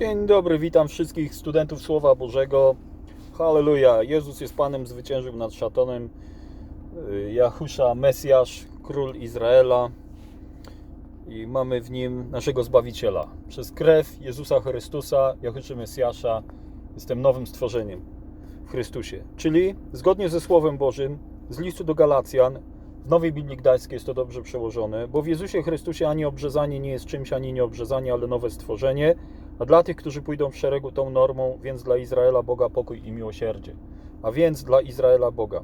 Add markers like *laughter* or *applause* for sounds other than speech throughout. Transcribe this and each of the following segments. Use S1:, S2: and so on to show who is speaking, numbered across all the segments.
S1: Dzień dobry, witam wszystkich studentów Słowa Bożego. Halleluja, Jezus jest Panem, zwyciężył nad szatanem. Y, Jahusza, Mesjasz, Król Izraela. I mamy w nim naszego Zbawiciela. Przez krew Jezusa Chrystusa, Jahuszy Mesjasza, jestem nowym stworzeniem w Chrystusie. Czyli zgodnie ze Słowem Bożym, z listu do Galacjan, w Nowej Biblii Gdańskiej jest to dobrze przełożone, bo w Jezusie Chrystusie ani obrzezanie nie jest czymś, ani nieobrzezanie, ale nowe stworzenie. A dla tych, którzy pójdą w szeregu tą normą, więc dla Izraela Boga pokój i miłosierdzie. A więc dla Izraela Boga.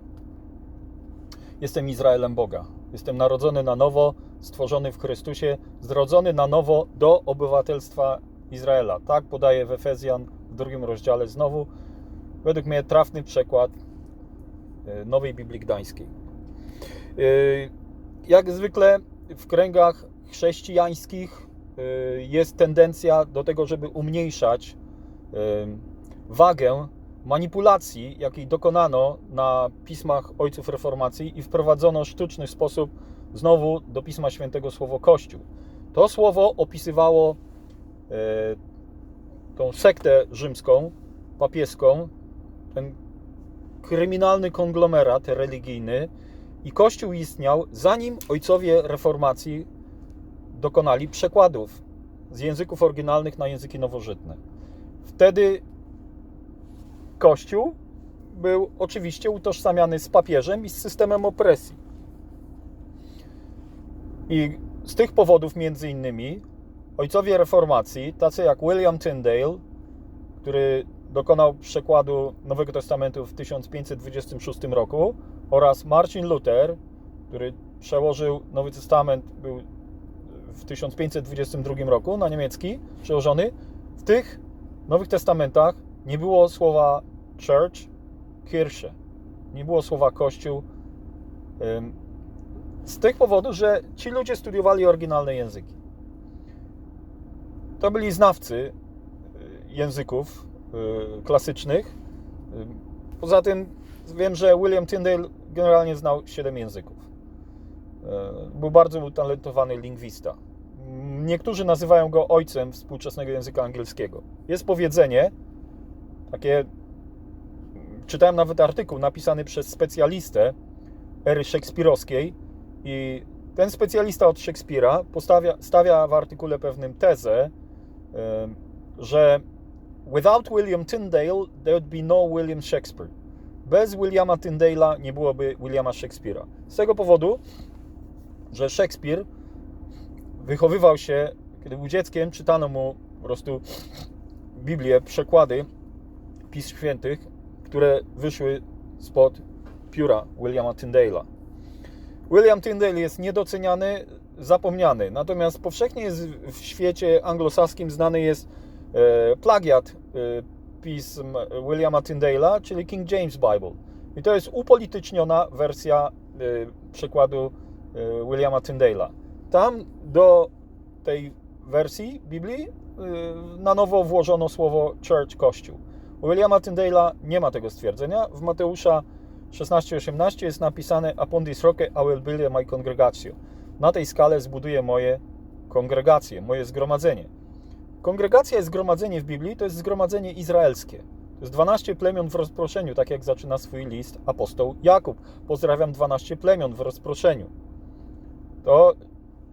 S1: Jestem Izraelem Boga. Jestem narodzony na nowo, stworzony w Chrystusie, zrodzony na nowo do obywatelstwa Izraela. Tak podaje w Efezjan w drugim rozdziale znowu, według mnie trafny przekład e, Nowej Biblii Gdańskiej. E, Jak zwykle w kręgach chrześcijańskich jest tendencja do tego, żeby umniejszać y, wagę manipulacji, jakiej dokonano na pismach ojców reformacji i wprowadzono sztuczny sposób znowu do Pisma Świętego słowo Kościół. To słowo opisywało y, tą sektę rzymską, papieską, ten kryminalny konglomerat religijny i Kościół istniał zanim ojcowie reformacji dokonali przekładów z języków oryginalnych na języki nowożytne. Wtedy Kościół był oczywiście utożsamiany z papieżem i z systemem opresji. I z tych powodów między innymi ojcowie reformacji, tacy jak William Tyndale, który dokonał przekładu Nowego Testamentu w 1526 roku, oraz Marcin Luther, który przełożył Nowy Testament, był w 1522 roku na niemiecki przełożony. W tych Nowych Testamentach nie było słowa church, Kirche. Nie było słowa kościół. Z tych powodów, że ci ludzie studiowali oryginalne języki. To byli znawcy y, języków y, klasycznych. Poza tym wiem, że William Tyndale generalnie znał 7 języków. Y, Był bardzo utalentowany lingwista. Niektórzy nazywają go ojcem współczesnego języka angielskiego. Jest powiedzenie, takie, czytałem nawet artykuł napisany przez specjalistę ery szekspirowskiej i ten specjalista od Szekspira postawia, stawia w artykule pewnym tezę, y, że without William Tyndale there would be no William Shakespeare. Bez Williama Tyndale'a nie byłoby Williama Shakespeare'a. Z tego powodu, że Shakespeare wychowywał się, kiedy był dzieckiem, czytano mu po prostu Biblię, przekłady Pism Świętych, które wyszły spod pióra Williama Tyndale'a. William Tyndale jest niedoceniany, zapomniany, natomiast powszechnie jest w świecie anglosaskim znany jest e, plagiat e, pism Williama Tyndale'a, czyli King James Bible. I to jest upolityczniona wersja przekładu e, Williama Tyndale'a. Tam do tej wersji Biblii y, na nowo włożono słowo church, kościół. U Williama Tyndale'a nie ma tego stwierdzenia. W Mateusza 16:18 jest napisane this rock I will build my congregatio. Na tej skale zbuduję moje kongregacje, moje zgromadzenie. Kongregacja jest zgromadzenie w Biblii, to jest zgromadzenie izraelskie. To jest 12 plemion w rozproszeniu, tak jak zaczyna swój list apostoł Jakub. Pozdrawiam 12 plemion w rozproszeniu. To,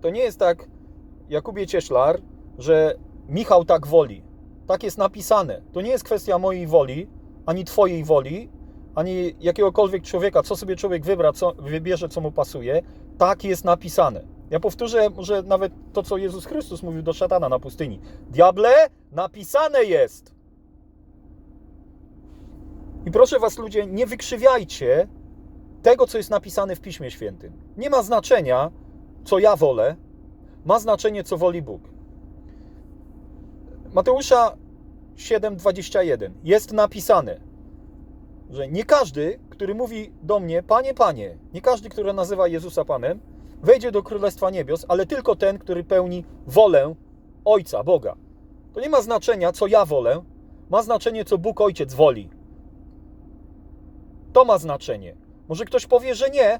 S1: to nie jest tak, Jakubie Cieślar, że Michał tak woli. Tak jest napisane. To nie jest kwestia mojej woli, ani Twojej woli, ani jakiegokolwiek człowieka, co sobie człowiek wybra, co, wybierze, co mu pasuje. Tak jest napisane. Ja powtórzę może nawet to, co Jezus Chrystus mówił do szatana na pustyni. Diable, napisane jest. I proszę Was, ludzie, nie wykrzywiajcie tego, co jest napisane w Piśmie Świętym. Nie ma znaczenia, co ja wolę, ma znaczenie, co woli Bóg. Mateusza 7:21 jest napisane, że nie każdy, który mówi do mnie, Panie, Panie, nie każdy, który nazywa Jezusa Panem, wejdzie do Królestwa Niebios, ale tylko ten, który pełni wolę Ojca, Boga. To nie ma znaczenia, co ja wolę, ma znaczenie, co Bóg Ojciec woli. To ma znaczenie. Może ktoś powie, że nie,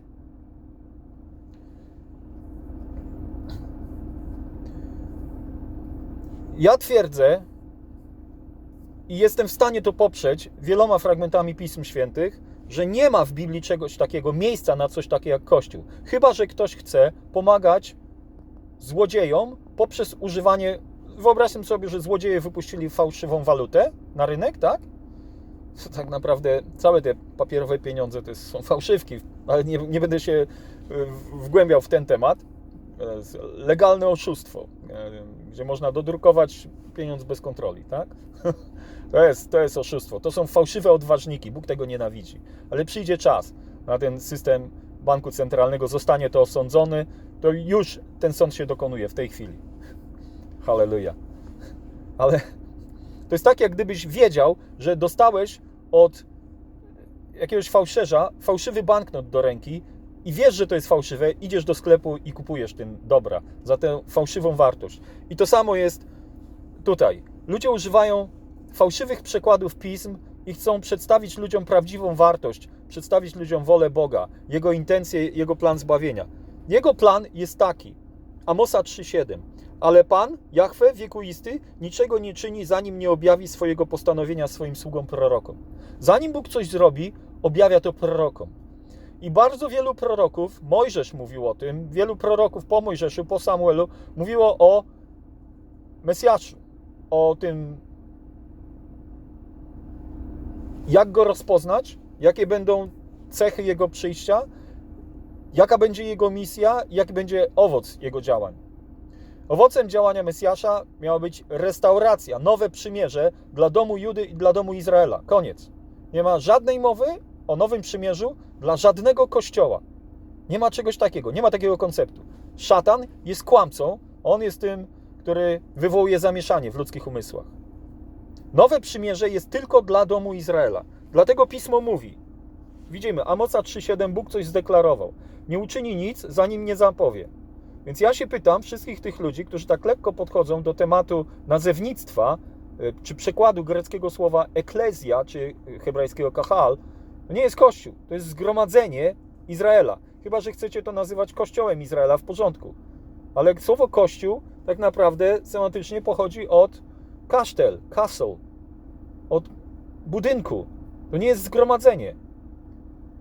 S1: Ja twierdzę, i jestem w stanie to poprzeć wieloma fragmentami Pism Świętych, że nie ma w Biblii czegoś takiego, miejsca na coś takiego jak Kościół. Chyba, że ktoś chce pomagać złodziejom poprzez używanie. Wyobraźmy sobie, że złodzieje wypuścili fałszywą walutę na rynek, tak? To tak naprawdę całe te papierowe pieniądze to są fałszywki, ale nie, nie będę się y, wgłębiał w ten temat. E, Legalne oszustwo, e, gdzie można dodrukować pieniądz bez kontroli, tak? *laughs* To jest, to jest oszustwo. To są fałszywe odważniki. Bóg tego nienawidzi. Ale przyjdzie czas na ten system banku centralnego, zostanie to osądzony, to już ten sąd się dokonuje w tej chwili. *laughs* Halleluja. Ale to jest tak, jak gdybyś wiedział, że dostałeś od jakiegoś fałszerza fałszywy banknot do ręki i wiesz, że to jest fałszywe, idziesz do sklepu i kupujesz tym dobra za tę fałszywą wartość. I to samo jest tutaj. Ludzie używają fałszywych przekładów pism i chcą przedstawić ludziom prawdziwą wartość, przedstawić ludziom wolę Boga, Jego intencje, Jego plan zbawienia. Jego plan jest taki. Amosa 3,7. Ale Pan, Jahwe, wiekuisty, niczego nie czyni, zanim nie objawi swojego postanowienia swoim sługom prorokom. Zanim Bóg coś zrobi, objawia to prorokom. I bardzo wielu proroków, Mojżesz mówił o tym, wielu proroków po Mojżeszu, po Samuelu, mówiło o Mesjaszu, o tym, jak go rozpoznać, jakie będą cechy jego przyjścia, jaka będzie jego misja, jaki będzie owoc jego działań. Owocem działania Mesjasza miała być restauracja, nowe przymierze dla domu Judy i dla domu Izraela. Koniec. Nie ma żadnej mowy o nowym przymierzu dla żadnego kościoła. Nie ma czegoś takiego, nie ma takiego konceptu. Szatan jest kłamcą, on jest tym, który wywołuje zamieszanie w ludzkich umysłach. Nowe przymierze jest tylko dla domu Izraela. Dlatego pismo mówi: Widzimy, Amoca 3,7 Bóg coś zdeklarował. Nie uczyni nic, zanim nie zapowie. Więc ja się pytam wszystkich tych ludzi, którzy tak lekko podchodzą do tematu nazewnictwa, y, czy przekładu greckiego słowa eklezja, czy hebrajskiego kahal, to nie jest kościół, to jest zgromadzenie Izraela. Chyba, że chcecie to nazywać kościołem Izraela w porządku. Ale słowo kościół tak naprawdę semantycznie pochodzi od kasztel, castle, od budynku. To nie jest zgromadzenie.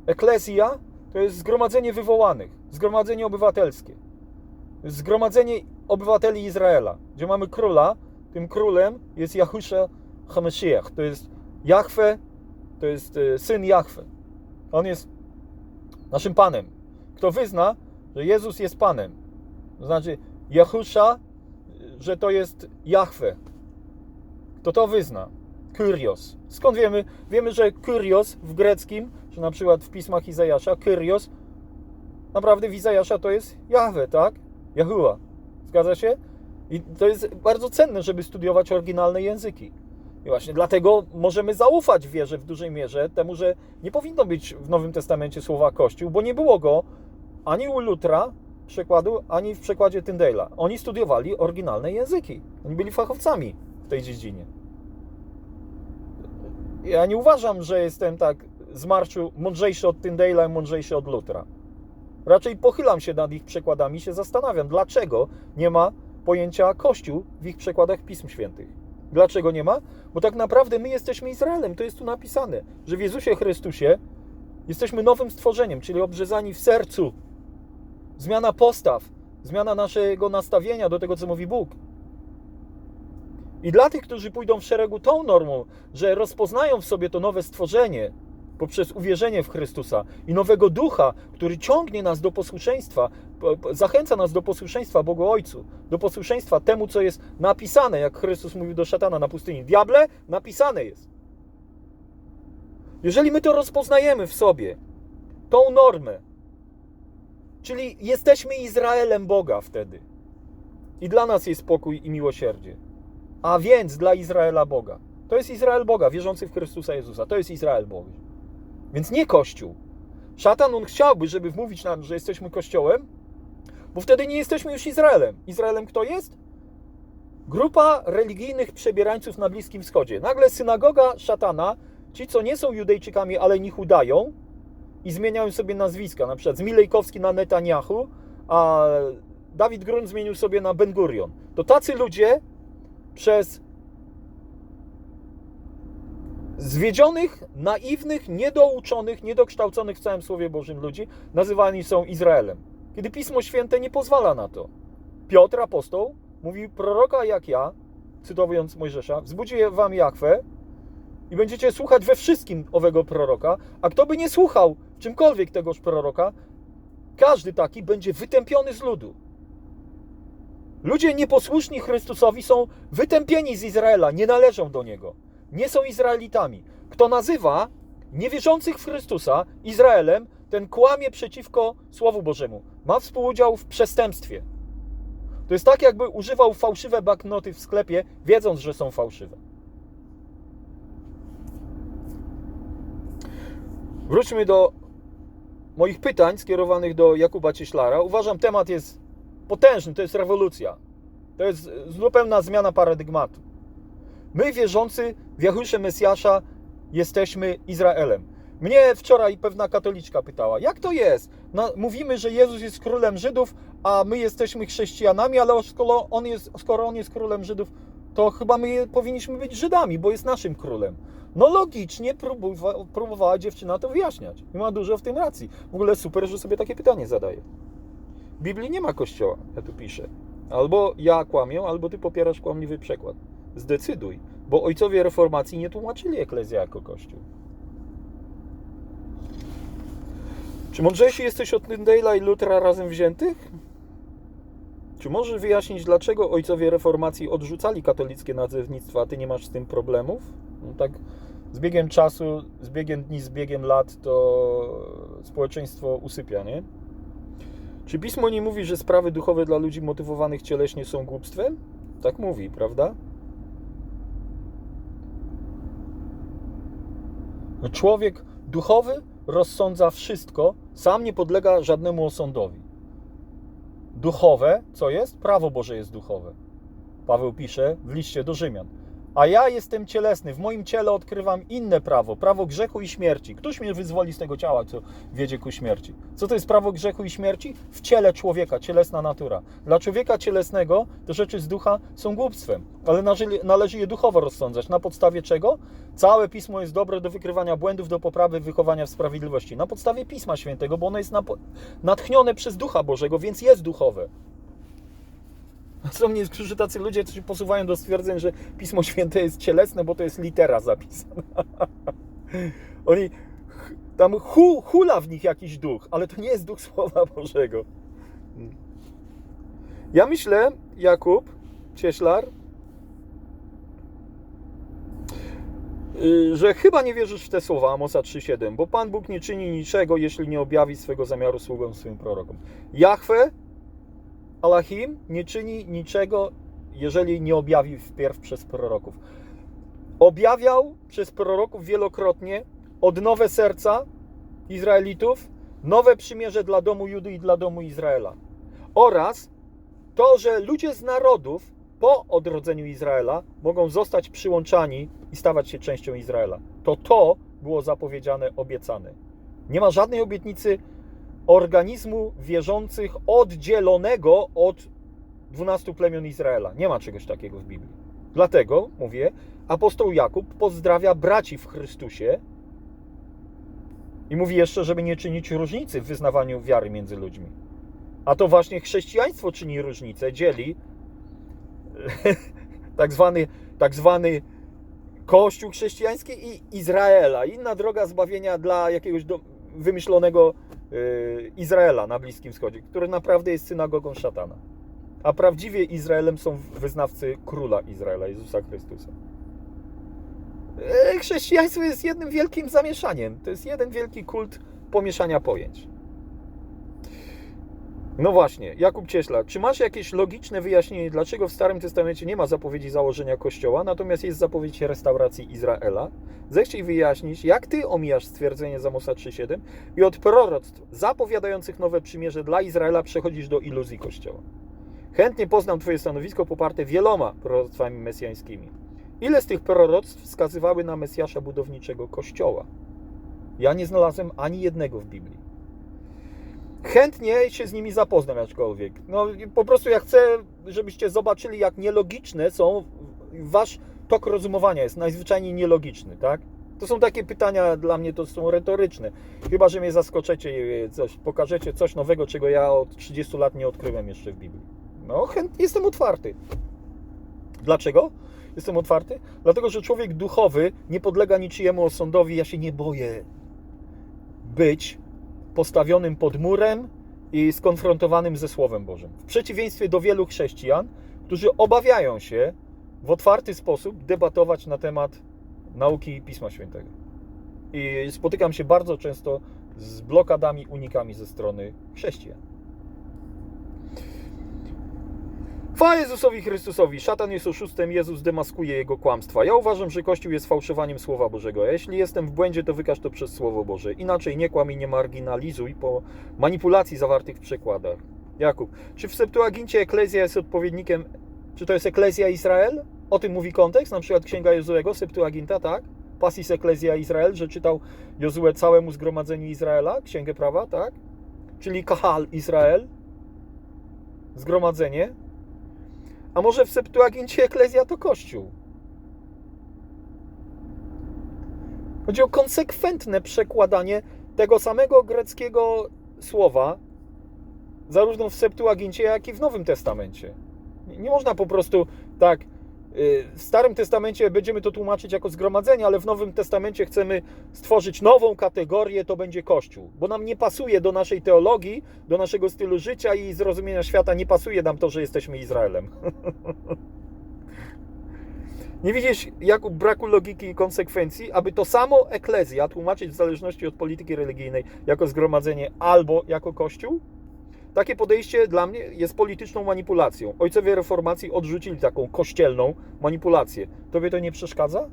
S1: Eklezja to jest zgromadzenie wywołanych, zgromadzenie obywatelskie. Zgromadzenie obywateli Izraela, gdzie mamy króla, tym królem jest Jahusza Hamashiach. To jest Jahwe, to jest e, syn Jahwe. On jest naszym Panem. Kto wyzna, że Jezus jest Panem, to znaczy Jahusza, że to jest Jahwe. Kto to wyzna? Kyrios. Skąd wiemy? Wiemy, że Kyrios w greckim, czy na przykład w pismach Izajasza, Kyrios, naprawdę w Izajasza to jest Jahwe, tak? Jahua. Zgadza się? I to jest bardzo cenne, żeby studiować oryginalne języki. I właśnie dlatego możemy zaufać wierze w dużej mierze temu, że nie powinno być w Nowym Testamencie słowa Kościół, bo nie było go ani u Lutra przekładu, ani w przekładzie Tyndale'a. Oni studiowali oryginalne języki. Oni byli fachowcami w tej dziedzinie. Ja nie uważam, że jestem tak z marszu mądrzejszy od Tyndale'a i mądrzejszy od Lutra. Raczej pochylam się nad ich przekładami się zastanawiam, dlaczego nie ma pojęcia Kościół w ich przekładach Pism Świętych. Dlaczego nie ma? Bo tak naprawdę my jesteśmy Izraelem. To jest tu napisane, że w Jezusie Chrystusie jesteśmy nowym stworzeniem, czyli obrzezani w sercu. Zmiana postaw, zmiana naszego nastawienia do tego, co mówi Bóg. I dla tych, którzy pójdą w szeregu tą normą, że rozpoznają w sobie to nowe stworzenie poprzez uwierzenie w Chrystusa i nowego ducha, który ciągnie nas do posłuszeństwa, zachęca nas do posłuszeństwa Bogu Ojcu, do posłuszeństwa temu, co jest napisane, jak Chrystus mówił do szatana na pustyni. Diable, napisane jest. Jeżeli my to rozpoznajemy w sobie, tą normę, czyli jesteśmy Izraelem Boga wtedy, i dla nas jest spokój i miłosierdzie a więc dla Izraela Boga. To jest Izrael Boga, wierzący w Chrystusa Jezusa. To jest Izrael Boga. Więc nie Kościół. Szatan, on chciałby, żeby wmówić nam, że jesteśmy Kościołem, bo wtedy nie jesteśmy już Izraelem. Izraelem kto jest? Grupa religijnych przebierańców na Bliskim Wschodzie. Nagle synagoga szatana, ci co nie są Judejczykami, ale nich udają i zmieniają sobie nazwiska. Na przykład Zmilejkowski na Netanyahu, a Dawid Grun zmienił sobie na Ben Gurion. To tacy ludzie przez zwiedzionych, naiwnych, niedouczonych, niedokształconych w całym Słowie Bożym ludzi nazywani są Izraelem. Kiedy Pismo Święte nie pozwala na to. Piotr, apostoł, mówi, proroka jak ja, cytując Mojżesza, wzbudzi wam Jachwę i będziecie słuchać we wszystkim owego proroka, a kto by nie słuchał czymkolwiek tegoż proroka, każdy taki będzie wytępiony z ludu. Ludzie nieposłuszni Chrystusowi są wytępieni z Izraela, nie należą do Niego. Nie są Izraelitami. Kto nazywa niewierzących w Chrystusa Izraelem, ten kłamie przeciwko Słowu Bożemu. Ma współudział w przestępstwie. To jest tak, jakby używał fałszywe banknoty w sklepie, wiedząc, że są fałszywe. Wróćmy do moich pytań skierowanych do Jakuba Cieślara. Uważam, temat jest potężny, to jest rewolucja. To jest zupełna zmiana paradygmatu. My, wierzący w Jahusza Mesjasza, jesteśmy Izraelem. Mnie wczoraj pewna katoliczka pytała, jak to jest? No, mówimy, że Jezus jest królem Żydów, a my jesteśmy chrześcijanami, ale skoro on jest, skoro on jest królem Żydów, to chyba my powinniśmy być Żydami, bo jest naszym królem. No logicznie próbuwa, próbowała dziewczyna to wyjaśniać. I ma dużo w tym racji. W ogóle super, że sobie takie pytanie zadaje. W Biblii nie ma kościoła, ja tu piszę. Albo ja kłamię, albo ty popierasz kłamliwy przekład. Zdecyduj, bo ojcowie reformacji nie tłumaczyli eklezja jako kościół. Czy mądrzejsi jesteś od Tyndale'a i Lutra razem wziętych? Czy możesz wyjaśnić, dlaczego ojcowie reformacji odrzucali katolickie nazewnictwo, a ty nie masz z tym problemów? No tak z biegiem czasu, z biegiem dni, z biegiem lat to społeczeństwo usypia, nie? Czy pismo nie mówi, że sprawy duchowe dla ludzi motywowanych cieleśnie są głupstwem? Tak mówi, prawda? Człowiek duchowy rozsądza wszystko, sam nie podlega żadnemu osądowi. Duchowe, co jest? Prawo Boże jest duchowe. Paweł pisze w liście do Rzymian. A ja jestem cielesny, w moim ciele odkrywam inne prawo, prawo grzechu i śmierci. Któż mnie wyzwoli z tego ciała, co wiedzie ku śmierci? Co to jest prawo grzechu i śmierci? W ciele człowieka, cielesna natura. Dla człowieka cielesnego te rzeczy z ducha są głupstwem, ale należy je duchowo rozsądzać. Na podstawie czego? Całe pismo jest dobre do wykrywania błędów, do poprawy wychowania w sprawiedliwości. Na podstawie Pisma Świętego, bo ono jest natchnione przez Ducha Bożego, więc jest duchowe. *laughs* Są niektórzy tacy ludzie, którzy posuwają do stwierdzeń, że Pismo Święte jest cielesne, bo to jest litera zapisana. *laughs* Oni tam hu, hula w nich jakiś duch, ale to nie jest duch Słowa Bożego. Ja myślę, Jakub Cieślar, y, że chyba nie wierzysz w te słowa Amosa 3,7, bo Pan Bóg nie czyni niczego, jeśli nie objawi swego zamiaru sługom swoim prorokom. Jahwe Allahim nie czyni niczego, jeżeli nie objawi wpierw przez proroków. Objawiał przez proroków wielokrotnie odnowę serca Izraelitów, nowe przymierze dla domu Judy i dla domu Izraela. Oraz to, że ludzie z narodów po odrodzeniu Izraela mogą zostać przyłączani i stawać się częścią Izraela. To to było zapowiedziane, obiecane. Nie ma żadnej obietnicy organizmu wierzących oddzielonego od 12 plemion Izraela. Nie ma czegoś takiego w Biblii. Dlatego, mówię, apostoł Jakub pozdrawia braci w Chrystusie i mówi jeszcze, żeby nie czynić różnicy w wyznawaniu wiary między ludźmi. A to właśnie chrześcijaństwo czyni różnicę, dzieli *laughs* tak zwany, tak zwany Kościół chrześcijański i Izraela. Inna droga zbawienia dla jakiegoś do, wymyślonego Izraela na Bliskim Wschodzie, który naprawdę jest synagogą szatana. A prawdziwie Izraelem są wyznawcy króla Izraela, Jezusa Chrystusa. Y, chrześcijaństwo jest jednym wielkim zamieszaniem. To jest jeden wielki kult pomieszania pojęć. No właśnie, Jakub Cieśla, czy masz jakieś logiczne wyjaśnienie, dlaczego w Starym Testamencie nie ma zapowiedzi założenia Kościoła, natomiast jest zapowiedź restauracji Izraela? Zechciej wyjaśnić, jak ty omijasz stwierdzenie z Amosa 3.7 i od proroctw zapowiadających nowe przymierze dla Izraela przechodzisz do iluzji Kościoła. Chętnie poznam Twoje stanowisko poparte wieloma proroctwami mesjańskimi. Ile z tych proroctw wskazywały na Mesjasza budowniczego Kościoła? Ja nie znalazłem ani jednego w Biblii chętnie się z nimi zapoznam aczkolwiek. No po prostu ja chcę, żebyście zobaczyli, jak nielogiczne są, wasz tok rozumowania jest najzwyczajniej nielogiczny, tak? To są takie pytania dla mnie, to są retoryczne. Chyba, że mnie zaskoczycie, coś, pokażecie coś nowego, czego ja od 30 lat nie odkryłem jeszcze w Biblii. No, chętnie jestem otwarty. Dlaczego? Jestem otwarty? Dlatego, że człowiek duchowy nie podlega niczyjemu osądowi. Ja się nie boję być postawionym pod murem i skonfrontowanym ze Słowem Bożym. W przeciwieństwie do wielu chrześcijan, którzy obawiają się w otwarty sposób debatować na temat nauki Pisma Świętego. I spotykam się bardzo często z blokadami, unikami ze strony chrześcijan. Chwała Jezusowi Chrystusowi. Szatan jest oszustem, Jezus demaskuje jego kłamstwa. Ja uważam, że Kościół jest fałszowaniem Słowa Bożego. Jeśli jestem w błędzie, to wykaż to przez Słowo Boże. Inaczej nie kłam i nie marginalizuj po manipulacji zawartych w przekładach. Jakub, czy w Septuagincie Eklezja jest odpowiednikiem, czy to jest Eklezja Izrael? O tym mówi kontekst, na przykład Księga Jozuego, Septuaginta, tak? Pasis Eklezja Izrael, że czytał Jozue całemu zgromadzeniu Izraela, Księgę Prawa, tak? Czyli Kahal Izrael, zgromadzenie. A może w Septuagincie Eklezja to Kościół? Chodzi o konsekwentne przekładanie tego samego greckiego słowa, zarówno w Septuagincie, jak i w Nowym Testamencie. Nie można po prostu tak. Y, W Starym Testamencie będziemy to tłumaczyć jako zgromadzenie, ale w Nowym Testamencie chcemy stworzyć nową kategorię, to będzie Kościół. Bo nam nie pasuje do naszej teologii, do naszego stylu życia i zrozumienia świata, nie pasuje nam to, że jesteśmy Izraelem. *laughs* Nie widzisz, Jakub, braku logiki i konsekwencji, aby to samo eklezja tłumaczyć w zależności od polityki religijnej jako zgromadzenie albo jako kościół? Takie podejście dla mnie jest polityczną manipulacją. Ojcowie reformacji odrzucili taką kościelną manipulację. Tobie to nie przeszkadza?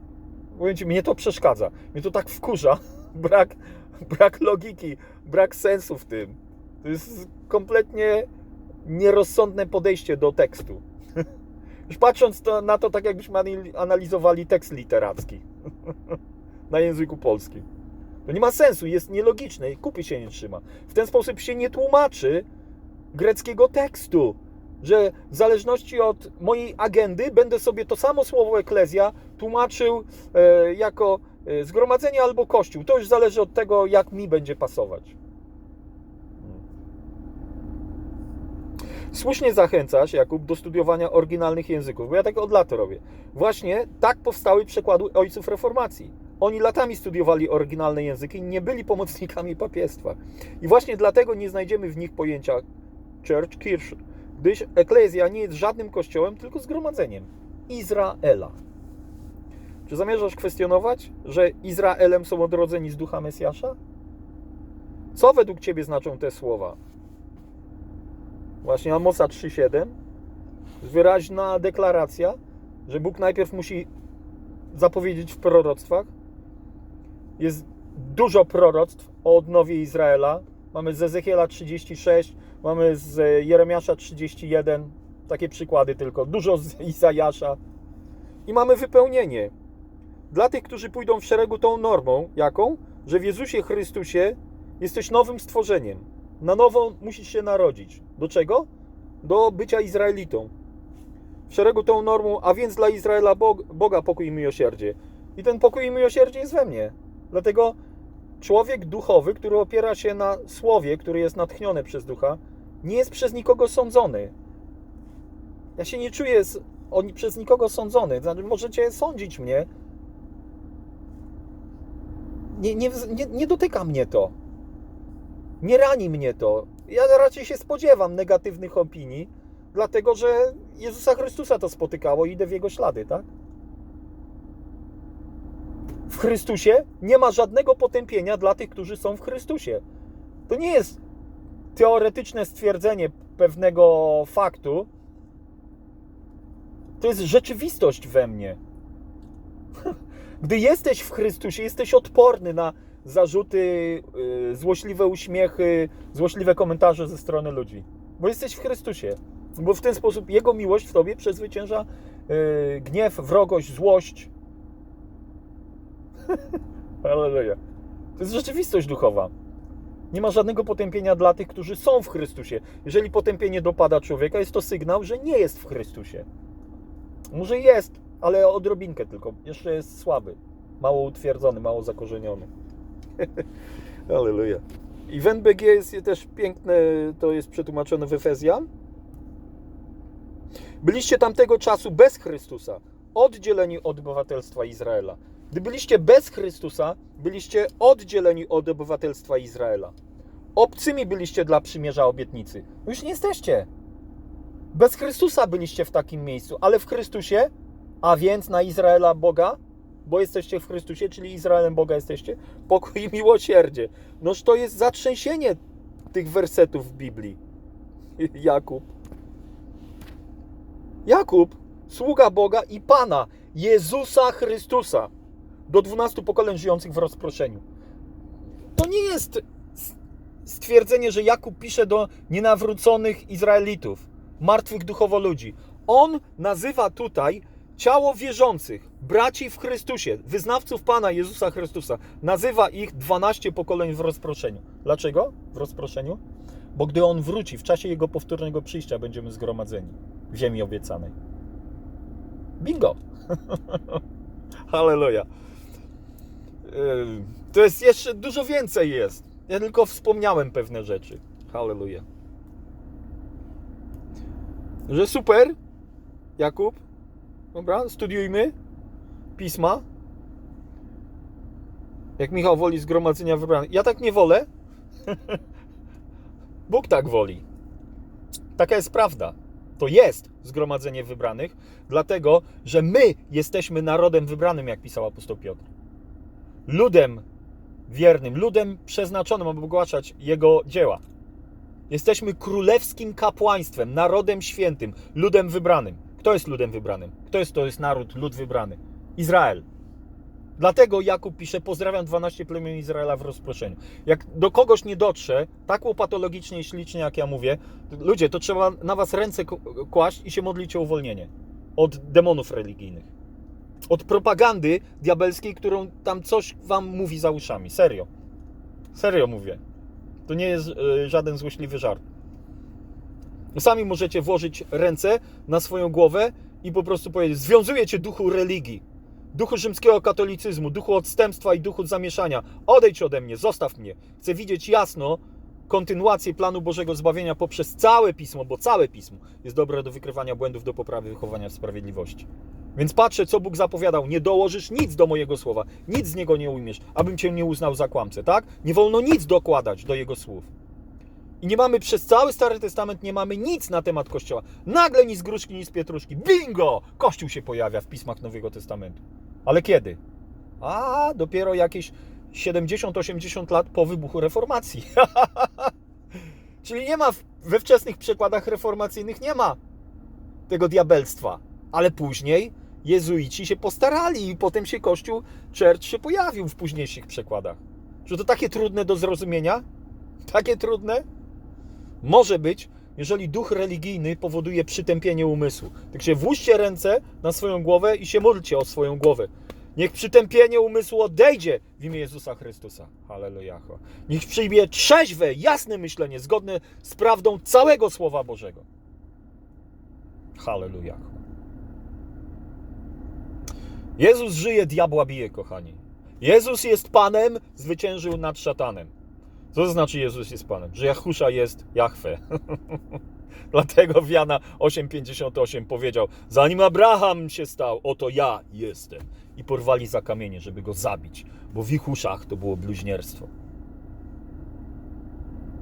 S1: Powiem ci, mnie to przeszkadza. Mnie to tak wkurza. *laughs* Brak, brak logiki, brak sensu w tym. To jest kompletnie nierozsądne podejście do tekstu. Już patrząc to, na to, tak jakbyśmy anali- analizowali tekst literacki *laughs* na języku polskim. To nie ma sensu, jest nielogiczne i kupy się nie trzyma. W ten sposób się nie tłumaczy greckiego tekstu, że w zależności od mojej agendy będę sobie to samo słowo eklezja tłumaczył e, jako e, zgromadzenie albo kościół. To już zależy od tego, jak mi będzie pasować. Słusznie zachęcasz, Jakub, do studiowania oryginalnych języków, bo ja tak od lat robię. Właśnie tak powstały przekłady ojców reformacji. Oni latami studiowali oryginalne języki, nie byli pomocnikami papiestwa. I właśnie dlatego nie znajdziemy w nich pojęcia church, kirch, gdyż eklezja nie jest żadnym kościołem, tylko zgromadzeniem Izraela. Czy zamierzasz kwestionować, że Izraelem są odrodzeni z ducha Mesjasza? Co według Ciebie znaczą te słowa? Właśnie Amosa 3,7 wyraźna deklaracja, że Bóg najpierw musi zapowiedzieć w proroctwach. Jest dużo proroctw o odnowie Izraela. Mamy z Ezechiela 36, mamy z Jeremiasza 31, takie przykłady tylko. Dużo z Izajasza. I mamy wypełnienie. Dla tych, którzy pójdą w szeregu tą normą, jaką? Że w Jezusie Chrystusie jesteś nowym stworzeniem. Na nowo musisz się narodzić. Do czego? Do bycia Izraelitą. W szeregu tą normą, a więc dla Izraela Bog, Boga pokój i miłosierdzie. I ten pokój i miłosierdzie jest we mnie. Dlatego człowiek duchowy, który opiera się na słowie, który jest natchniony przez ducha, nie jest przez nikogo sądzony. Ja się nie czuję on, przez nikogo sądzony. Znaczy, możecie sądzić mnie. Nie, nie, nie, nie dotyka mnie to. Nie rani mnie to. Ja raczej się spodziewam negatywnych opinii, dlatego że Jezusa Chrystusa to spotykało i idę w jego ślady, tak? W Chrystusie nie ma żadnego potępienia dla tych, którzy są w Chrystusie. To nie jest teoretyczne stwierdzenie pewnego faktu. To jest rzeczywistość we mnie. *laughs* Gdy jesteś w Chrystusie, jesteś odporny na zarzuty, yy, złośliwe uśmiechy, złośliwe komentarze ze strony ludzi. Bo jesteś w Chrystusie. Bo w ten sposób Jego miłość w tobie przezwycięża yy, gniew, wrogość, złość. *laughs* Halleluja. To jest rzeczywistość duchowa. Nie ma żadnego potępienia dla tych, którzy są w Chrystusie. Jeżeli potępienie dopada człowieka, jest to sygnał, że nie jest w Chrystusie. Może jest, ale odrobinkę tylko. Jeszcze jest słaby. mało utwierdzony, mało zakorzeniony. *laughs* Halleluja. I w NBG jest też piękne, to jest przetłumaczone w Efezjan. Byliście tamtego czasu bez Chrystusa, oddzieleni od obywatelstwa Izraela. Gdy byliście bez Chrystusa, byliście oddzieleni od obywatelstwa Izraela. Obcymi byliście dla przymierza obietnicy. Już nie jesteście. Bez Chrystusa byliście w takim miejscu, ale w Chrystusie, a więc na Izraela Boga, bo jesteście w Chrystusie, czyli Izraelem Boga jesteście, pokój i miłosierdzie. Noż to jest zatrzęsienie tych wersetów w Biblii. *laughs* Jakub. Jakub, sługa Boga i Pana, Jezusa Chrystusa, do dwunastu pokoleń żyjących w rozproszeniu. To nie jest stwierdzenie, że Jakub pisze do nienawróconych Izraelitów, martwych duchowo ludzi. On nazywa tutaj ciało wierzących, braci w Chrystusie, wyznawców Pana Jezusa Chrystusa. Nazywa ich 12 pokoleń w rozproszeniu. Dlaczego w rozproszeniu? Bo gdy On wróci, w czasie Jego powtórnego przyjścia będziemy zgromadzeni w ziemi obiecanej. Bingo! *laughs* Halleluja. Yy, To jest jeszcze dużo więcej jest. Ja tylko wspomniałem pewne rzeczy. Halleluja. Że super, Jakub. Dobra, studiujmy pisma. Jak Michał woli zgromadzenia wybranych. Ja tak nie wolę. *laughs* Bóg tak woli. Taka jest prawda. To jest zgromadzenie wybranych, dlatego że my jesteśmy narodem wybranym, jak pisał apostoł Piotr. Ludem wiernym, ludem przeznaczonym, aby ogłaszać Jego dzieła. Jesteśmy królewskim kapłaństwem, narodem świętym, ludem wybranym. Kto jest ludem wybranym? Kto jest to jest naród, lud wybrany? Izrael. Dlatego Jakub pisze: Pozdrawiam 12 plemion Izraela w rozproszeniu. Jak do kogoś nie dotrze, tak łopatologicznie i ślicznie, jak ja mówię, ludzie, to trzeba na was ręce kłaść i się modlić o uwolnienie od demonów religijnych. Od propagandy diabelskiej, którą tam coś wam mówi za uszami. Serio. Serio mówię. To nie jest y, żaden złośliwy żart. Sami możecie włożyć ręce na swoją głowę i po prostu powiedzieć: Związuję cię duchu religii, duchu rzymskiego katolicyzmu, duchu odstępstwa i duchu zamieszania. Odejdź ode mnie, zostaw mnie. Chcę widzieć jasno kontynuację planu Bożego zbawienia poprzez całe pismo, bo całe pismo jest dobre do wykrywania błędów, do poprawy wychowania w sprawiedliwości. Więc patrzę, co Bóg zapowiadał. Nie dołożysz nic do mojego słowa, nic z niego nie ujmiesz, abym cię nie uznał za kłamcę, tak? Nie wolno nic dokładać do jego słów. I nie mamy przez cały Stary Testament, nie mamy nic na temat Kościoła. Nagle ni z gruszki, ni z pietruszki. Bingo! Kościół się pojawia w pismach Nowego Testamentu. Ale kiedy? A, dopiero jakieś 70-80 lat po wybuchu reformacji. *laughs* Czyli nie ma we wczesnych przekładach reformacyjnych nie ma tego diabelstwa. Ale później jezuici się postarali i potem się Kościół Church się pojawił w późniejszych przekładach. Że to takie trudne do zrozumienia? Takie trudne? Może być, jeżeli duch religijny powoduje przytępienie umysłu. Tak się włóżcie ręce na swoją głowę i się módlcie o swoją głowę. Niech przytępienie umysłu odejdzie w imię Jezusa Chrystusa. Halleluja. Niech przyjmie trzeźwe, jasne myślenie, zgodne z prawdą całego Słowa Bożego. Halleluja. Jezus żyje, diabła bije, kochani. Jezus jest Panem, zwyciężył nad szatanem. Co to znaczy Jezus jest Panem? Że Jachusza jest Jahwe. *laughs* Dlatego w Jana 8,58 powiedział: Zanim Abraham się stał, oto ja jestem. I porwali za kamienie, żeby go zabić, bo w ich uszach to było bluźnierstwo.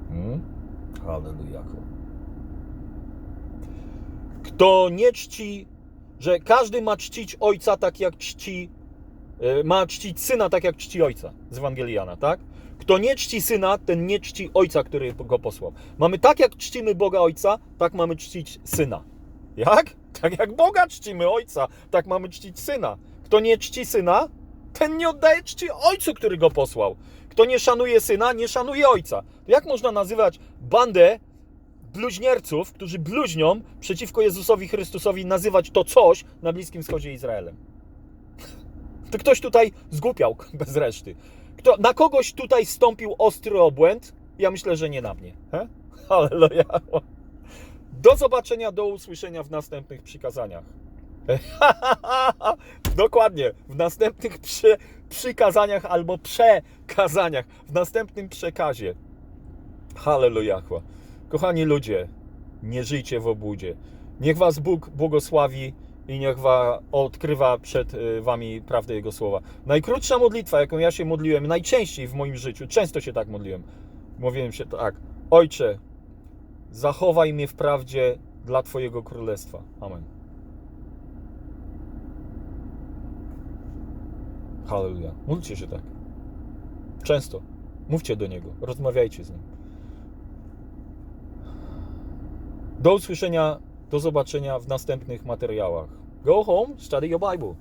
S1: Hmm? Halleluja. Kto nie czci, że każdy ma czcić ojca tak jak czci, e, ma czcić syna tak jak czci ojca z Ewangelii Jana, tak? Kto nie czci syna, ten nie czci ojca, który go posłał. Mamy tak jak czcimy Boga ojca, tak mamy czcić syna. Jak? Tak jak Boga czcimy ojca, tak mamy czcić syna. Kto nie czci syna, ten nie oddaje czci ojcu, który go posłał. Kto nie szanuje syna, nie szanuje ojca. Jak można nazywać bandę bluźnierców, którzy bluźnią przeciwko Jezusowi Chrystusowi, nazywać to coś na Bliskim Wschodzie Izraelem? To ktoś tutaj zgłupiał *laughs* bez reszty. Kto, na kogoś tutaj stąpił ostry obłęd? Ja myślę, że nie na mnie. He? *laughs* Halleluja. Do zobaczenia, do usłyszenia w następnych przykazaniach. *laughs* Dokładnie. W następnych przy, przykazaniach albo przekazaniach, w następnym przekazie. Hallelujahła. Kochani ludzie, nie żyjcie w obłudzie. Niech was Bóg błogosławi i niech wa odkrywa przed y, wami prawdę Jego słowa. Najkrótsza modlitwa, jaką ja się modliłem, najczęściej w moim życiu, często się tak modliłem. Mówiłem się tak, Ojcze, zachowaj mnie w prawdzie dla Twojego Królestwa. Amen. Halleluja. Módlcie się tak. Często. Mówcie do Niego, rozmawiajcie z Nim. Do usłyszenia, do zobaczenia w następnych materiałach. Go home, study your Bible.